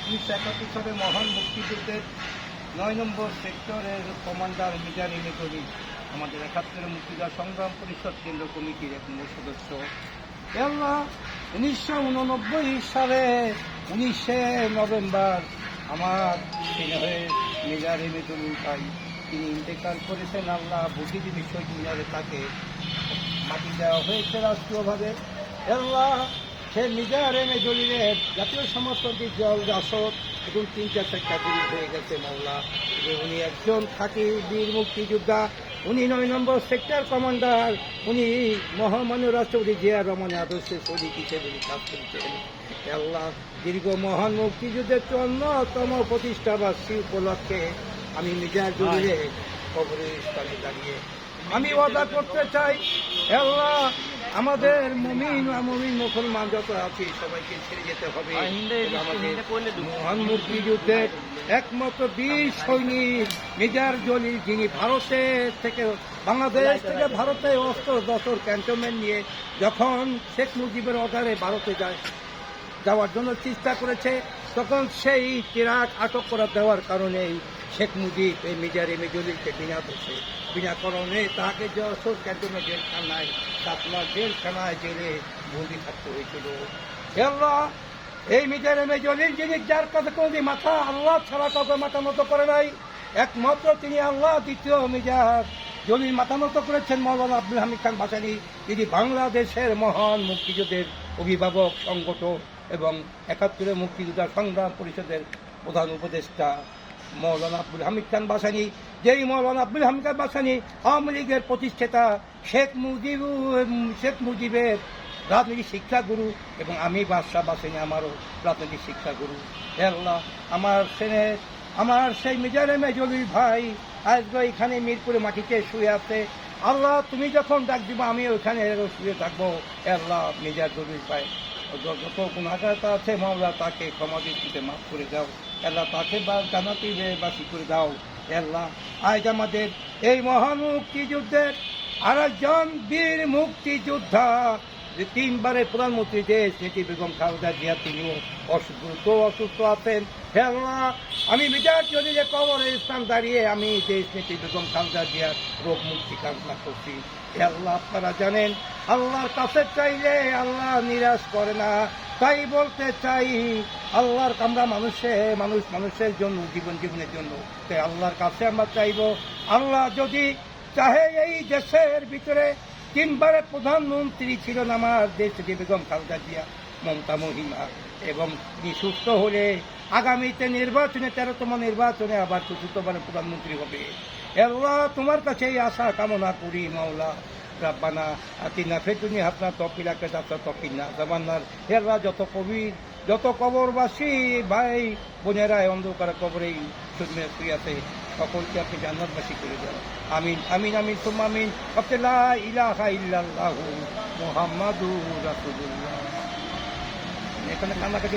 উনিশশো একাত্তর সালে মহান মুক্তিযুদ্ধের নয় নম্বর সেক্টরের কমান্ডার মিজান ইমেকরি আমাদের একাত্তরে মুক্তিযুদ্ধ সংগ্রাম পরিষদ কেন্দ্র কমিটির এক মূল সদস্য। উনিশশো উননব্বই সালে উনিশে নভেম্বর আমার মেজার মেজার তুমি তাই তিনি ইন্তেকাল করেছেন, আল্লাহ বুদ্ধিজীবী শহীদ মিনারে তাকে মাটি দেওয়া হয়েছে রাষ্ট্রীয়ভাবে। আল্লাহ সে মিজার এমে জলিলের জাতীয় সমাজতন্ত্রী জল রাসদ এবং তিন চার চাকরি হয়ে গেছে এবং উনি একজন খাঁটি বীর মুক্তিযোদ্ধা, উনি নয় নম্বর সেক্টর কমান্ডার, উনি মহামান্য রাষ্ট্রপতি জিয়া রহমানের আদর্শে শরীর হিসেবে উনি কাজ করছেন। আল্লাহ, দীর্ঘ মহান মুক্তিযুদ্ধের অন্যতম প্রতিষ্ঠাবাসী উপলক্ষে আমি মিজার জলিলে কবরের স্থানে দাঁড়িয়ে আমি ওয়াদা করতে চাই আল্লাহ আমাদের মমিন মুমিন মুসলমান যত আছি সবাইকে ছেড়ে যেতে হবে। মহান মুক্তিযুদ্ধের একমাত্র বীর সৈনিক মেজার জলি যিনি ভারতের থেকে বাংলাদেশ থেকে ভারতে অস্ত্র দশর ক্যান্টনমেন্ট নিয়ে যখন শেখ মুজিবের অর্ডারে ভারতে যায় যাওয়ার জন্য চেষ্টা করেছে তখন সেই চিরাগ আটক করা দেওয়ার কারণেই শেখ মুজিব এই মিজার এম জলিলকে বিনা দোষে, বিনা কারণে তাকে যশোর ক্যান্টনে জেলখানায় সাতলা জেলখানায় জেলে বন্দি থাকতে হয়েছিল। এই মিজার এম জলিল যিনি যার কাছে কোনোদিন মাথা আল্লাহ ছাড়া কাউকে মাথা মতো করে নাই, একমাত্র তিনি আল্লাহ, দ্বিতীয় মিজার মাথা নত করেছেন মৌলানা আব্দুল হামিদ খান ভাসানী তিনি বাংলাদেশের মহান মুক্তিযুদ্ধের অভিভাবক, সংগঠক। এবং একাত্তরের মুক্তিযোদ্ধা সংগ্রাম পরিষদের প্রধান উপদেষ্টা মৌলানা আব্দুল হামিদ খান বাসানি। যেই মৌলানা আব্দুল হামিদ খান বাসানি, আওয়ামী লীগের প্রতিষ্ঠাতা শেখ মুজিব শেখ মুজিবের রাজনৈতিক শিক্ষাগুরু এবং আমি বাদশাহ বাসানি, আমারও রাজনৈতিক শিক্ষাগুরু। হে আল্লাহ আমার সেনে আমার সেই মিজারে মেজলির ভাই আজকে এখানে মিরপুরে মাটিতে শুয়ে আছে। আল্লাহ, তুমি যখন ডাক দিবা আমি ওইখানে শুয়ে থাকব। আল্লাহ মিজার জলির ভাই। যত গুণাগারতা আছে মামলা তাকে ক্ষমা দৃষ্টিতে মাফ করে দাও। আল্লাহ তাকে বা জানাতে বাসি করে দাও। আল্লাহ, আজ আমাদের এই মহান মুক্তিযুদ্ধের আর একজন বীর মুক্তিযোদ্ধা, যে তিনবারের প্রধানমন্ত্রী দেশ নেত্রী বেগম খালেদা জিয়া, তিনিও অসুস্থ অসুস্থ আছেন। হে আল্লাহ আমি বিচার চলি যে কবরের স্থান দাঁড়িয়ে আমি দেশ নেত্রী বেগম খালেদা জিয়ার রোগ মুক্তি কামনা করছি। হে আল্লাহ, আপনারা জানেন, আল্লাহর কাছে চাইলে আল্লাহ নিরাশ করে না। তাই বলতে চাই, আল্লাহর আমরা মানুষে, মানুষ মানুষের জন্য, জীবন জীবনের জন্য। তাই আল্লাহর কাছে আমরা চাইব, আল্লাহ যদি চাহে এই দেশের ভিতরে তিনবারের প্রধানমন্ত্রী ছিলেন আমার দেশ থেকে বেগম খালেদা জিয়া মমতা মহিমা এবং তিনি সুস্থ হলে আগামীতে নির্বাচনে, তেরোতম নির্বাচনে আবার চতুর্থবারের প্রধানমন্ত্রী হবে। আল্লাহ তোমার কাছে এই আশা কামনা করি, মাওলা রাব্বানা। আতিনা ফেতুনি হাতনা তকিলাকে দাতা তকিনা জামান্নার হেররা যত কবি যত কবরবাসী, ভাই, বোনেরা অন্ধকার কবরেই শুনে আছে, সকলকে আপনি জান্নাতবাসী করে দেন। আমিন আমিন আমিন। আব্দুল্লাহ ইলাহা ইল্লাল্লাহু মুহাম্মাদুর রাসূলুল্লাহ। এখানে কান্নাকাটি